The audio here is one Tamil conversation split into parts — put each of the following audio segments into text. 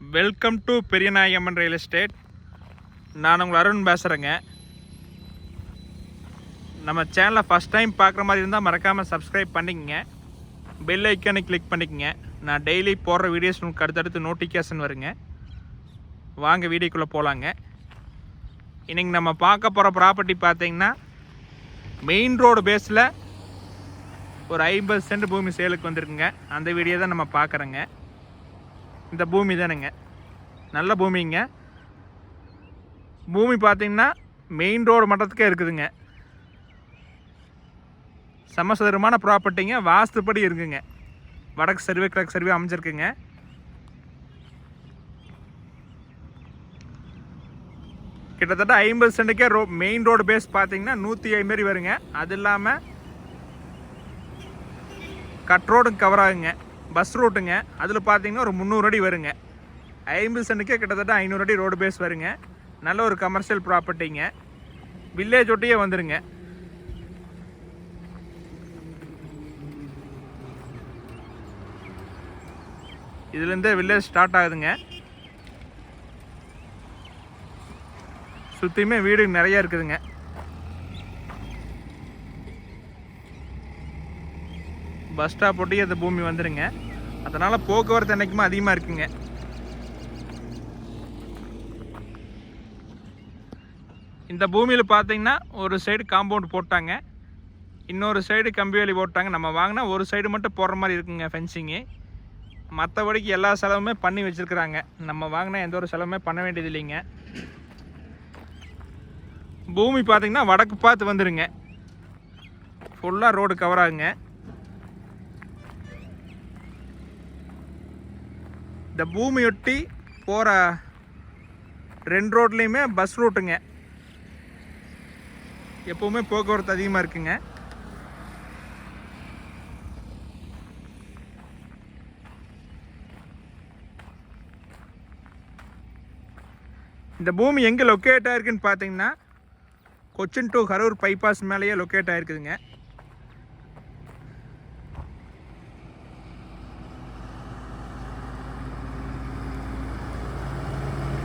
Welcome to Periyanayagamman real estate நான் உங்கள் அருண் பேசுகிறேங்க நம்ம சேனலை ஃபஸ்ட் டைம் பார்க்குற மாதிரி இருந்தால் மறக்காமல் சப்ஸ்கிரைப் பண்ணிக்கங்க. பெல் ஐக்கானை கிளிக் பண்ணிக்கங்க. நான் டெய்லி போடுற வீடியோஸ் உங்களுக்கு அடுத்தடுத்து நோட்டிஃபிகேஷன் வருங்க. வாங்க வீடியோக்குள்ளே போகலாங்க இன்றைக்கி நம்ம பார்க்க போகிற ப்ராப்பர்ட்டி பார்த்தீங்கன்னா மெயின் ரோடு பேஸில் ஒரு ஐம்பது சென்ட் பூமி சேலுக்கு வந்திருக்குங்க. அந்த வீடியோ தான் நம்ம பார்க்குறோங்க. இந்த பூமி தானுங்க. நல்ல பூமிங்க. பூமி பார்த்தீங்கன்னா மெயின் ரோடு மட்டத்துக்கே இருக்குதுங்க. சமசதுரமான ப்ராப்பர்ட்டிங்க வாஸ்துப்படி இருக்குங்க. வடக்கு சர்வே கிழக்கு சர்வே அமைஞ்சிருக்குங்க. கிட்டத்தட்ட ஐம்பது சென்ட்டுக்கே ரோ மெயின் ரோடு பேஸ் பார்த்தீங்கன்னா நூற்றி ஐம்பது வருங்க. அது இல்லாமல் கட் ரோடும் கவர் ஆகுங்க. பஸ் ரூட்டுங்க அதில் பார்த்தீங்கன்னா ஒரு முந்நூறு அடி வருங்க. ஐம்பது சென்ட்டுக்கே கிட்டத்தட்ட ஐநூறு அடி ரோடு பேஸ் வருங்க. நல்ல ஒரு கமர்ஷியல் ப்ராப்பர்ட்டிங்க வில்லேஜ் ஒட்டியே வந்துடுங்க இதுலேருந்தே வில்லேஜ் ஸ்டார்ட் ஆகுதுங்க. சுற்றியுமே வீடு நிறையா இருக்குதுங்க. பஸ் ஸ்டாப் ஒட்டி அந்த பூமி வந்துடுங்க அதனால் போக்குவரத்து என்றைக்குமே அதிகமாக இருக்குங்க. இந்த பூமியில் பார்த்தீங்கன்னா ஒரு சைடு காம்பவுண்ட் போட்டாங்க. இன்னொரு சைடு கம்பி வேலி போட்டாங்க. நம்ம வாங்கினா ஒரு சைடு மட்டும் போடுற மாதிரி இருக்குங்க ஃபென்சிங்கு மற்றபடிக்கு எல்லா செலவுமே பண்ணி வச்சுருக்குறாங்க. நம்ம வாங்கினா எந்த ஒரு செலவுமே பண்ண வேண்டியது இல்லைங்க. பூமி பார்த்தீங்கன்னா வடக்கு பார்த்து வந்துடுங்க ஃபுல்லாக ரோடு கவர் ஆகுங்க. இந்த பூமியொட்டி போகிற ரெண்டு ரோட்லேயுமே பஸ் ரூட்டுங்க எப்போவுமே போக்குவரத்து அதிகமாக இருக்குங்க. இந்த பூமி எங்கே லொக்கேட் ஆயிருக்குன்னு பார்த்தீங்கன்னா கொச்சின் டு கரூர் பைபாஸ் மேலேயே லொக்கேட் ஆயிருக்குதுங்க.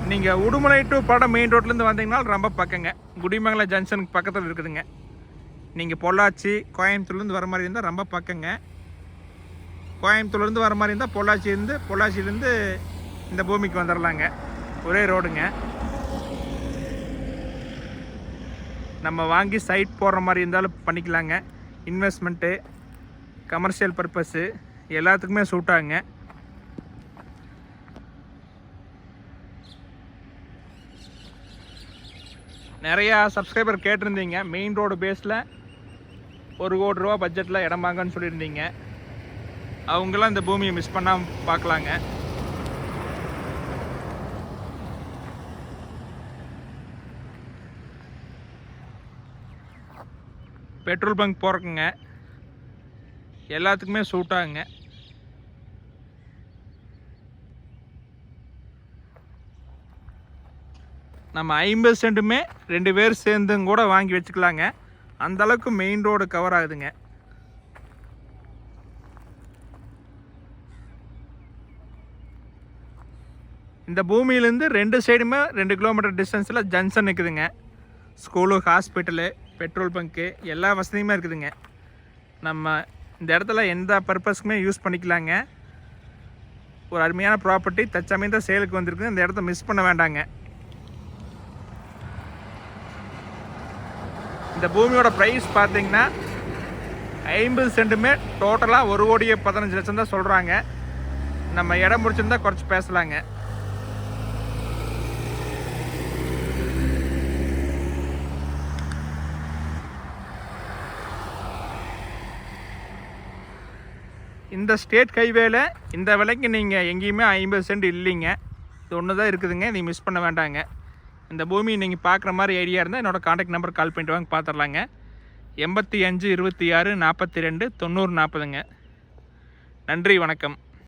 நீங்கள் உடுமலை டு படம் மெயின் ரோட்லேருந்து வந்தீங்கன்னா ரொம்ப பக்கங்க. குடிமங்கலம் ஜங்ஷனுக்கு பக்கத்தில் இருக்குதுங்க. நீங்கள் பொள்ளாச்சி கோயம்புத்தூர்லேருந்து வர மாதிரி இருந்தால் ரொம்ப பக்கங்க. கோயம்புத்தூர்லேருந்து வர மாதிரி இருந்தால் பொள்ளாச்சியிலேருந்து பொள்ளாச்சியிலேருந்து இந்த பூமிக்கு வந்துடலாங்க ஒரே ரோடுங்க. நம்ம வாங்கி சைட் போடுற மாதிரி இருந்தாலும் பண்ணிக்கலாங்க. இன்வெஸ்ட்மெண்ட்டு கமர்ஷியல் பர்பஸ்ஸு எல்லாத்துக்குமே சூட்டாகுங்க நிறையா சப்ஸ்கிரைபர் கேட்டிருந்தீங்க. மெயின் ரோடு பேஸில் ஒரு கோடி ரூபா பட்ஜெட்டில் இடம் வாங்கன்னு சொல்லியிருந்தீங்க. அவங்களாம் இந்த பூமியை மிஸ் பண்ணாமல் பார்க்கலாங்க. பெட்ரோல் பங்க் போகிறக்குங்க எல்லாத்துக்குமே சூட்டாகுங்க நம்ம ஐம்பது சென்ட்டுமே ரெண்டு பேர் சேர்ந்தும் கூட வாங்கி வச்சுக்கலாங்க. அந்த அளவுக்கு மெயின் ரோடு கவர் ஆகுதுங்க. இந்த பூமியிலேருந்து ரெண்டு சைடுமே ரெண்டு கிலோமீட்டர் டிஸ்டன்ஸில் ஜங்ஷன் இருக்குதுங்க ஸ்கூலு ஹாஸ்பிட்டலு பெட்ரோல் பங்க்கு எல்லா வசதியுமே இருக்குதுங்க. நம்ம இந்த இடத்துல எந்த பர்பஸ்க்குமே யூஸ் பண்ணிக்கலாங்க. ஒரு அருமையான ப்ராப்பர்ட்டி தற்சமயம் தான் சேலுக்கு வந்திருக்கு இந்த இடத்த மிஸ் பண்ண வேண்டாங்க. இந்த பூமியோட ப்ரைஸ் பார்த்தீங்கன்னா ஐம்பது சென்ட்டுமே டோட்டலாக ஒரு கோடியே பதினஞ்சு லட்சம் தான் சொல்கிறாங்க நம்ம இடம் முடிச்சிருந்தா குறைச்சி பேசலாங்க. இந்த ஸ்டேட் ஹைவேல இந்த விலைக்கு நீங்கள் எங்கேயுமே ஐம்பது சென்ட் இல்லைங்க. இது ஒன்று தான் இருக்குதுங்க. நீ மிஸ் பண்ண வேண்டாங்க. இந்த பூமி நீங்கள் பார்க்குற மாதிரி ஐடியா இருந்தால் என்னோடய காண்டாக்ட் நம்பர் கால் பண்ணிட்டு வாங்க பார்த்துடலாங்க எண்பத்தி அஞ்சு இருபத்தி ஆறு நாற்பத்தி ரெண்டு தொண்ணூறு நாற்பதுங்க. நன்றி வணக்கம்.